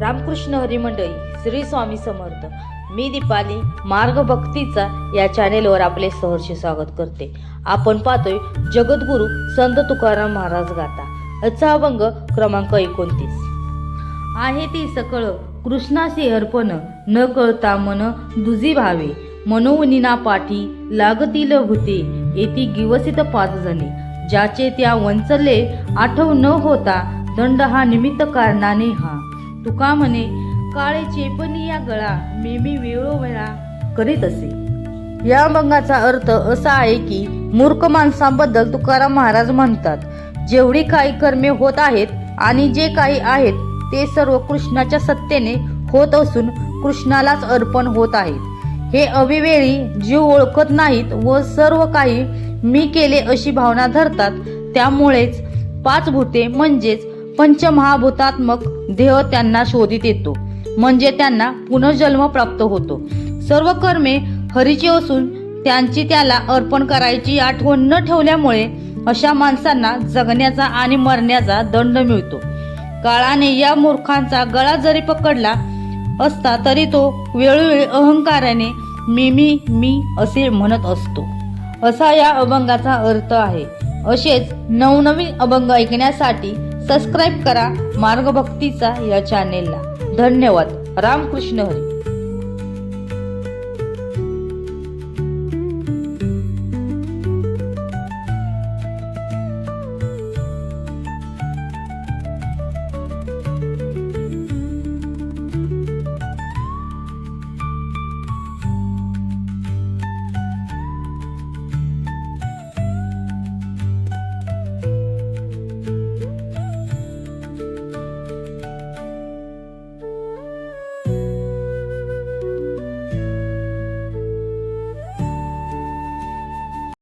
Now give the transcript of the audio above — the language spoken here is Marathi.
रामकृष्ण हरिमंडळी श्री स्वामी समर्थ. मी दीपाली मार्ग भक्तीचा या चॅनेलवर आपले सहर्ष स्वागत करते. आपण पाहतोय जगद्गुरू संत तुकाराम महाराज गाता अच्छा अभंग क्रमांक एकोणतीस. आहे ती सकळ कृष्णाशी अर्पण न कळता मन दुजी भावे. मनोवनिना पाठी लागतील भूते. येती गिवसित पाच जणे. ज्याचे त्या वंचले आठव न होता दंड हा निमित्त कारणाने हा. तुका म्हणे काळे चेपणी या गळा मेमी वेळोवेळा करीत असे. या अभंगाचा अर्थ असा आहे की मूर्ख माणसांबद्दल तुकाराम महाराज म्हणतात जेवढी काही कर्मे होत आहेत आणि जे काही आहेत ते सर्व कृष्णाच्या सत्तेने होत असून कृष्णालाच अर्पण होत आहेत. हे अविवेळी जीव ओळखत नाहीत व सर्व काही मी केले अशी भावना धरतात त्यामुळेच पाच भूते म्हणजेच पंचमहाभूतात्मक देह त्यांना शोधित येतो. म्हणजे त्यांना पुनर्जन्म प्राप्त होतो. सर्व कर्मे हरीचे असून त्यांची त्याला अर्पण करायची आठवण न ठेवल्यामुळे अशा माणसांना जगण्याचा आणि मरण्याचा दंड मिळतो. काळाने या मूर्खांचा गळा जरी पकडला असता तरी तो वेळोवेळी अहंकाराने मी मी मी असे म्हणत असतो. असा या अभंगाचा अर्थ आहे. असेच नवनवीन अभंग ऐकण्यासाठी सबस्क्राईब करा मार्गभक्तीचा या चॅनेलला धन्यवाद. रामकृष्ण हरी.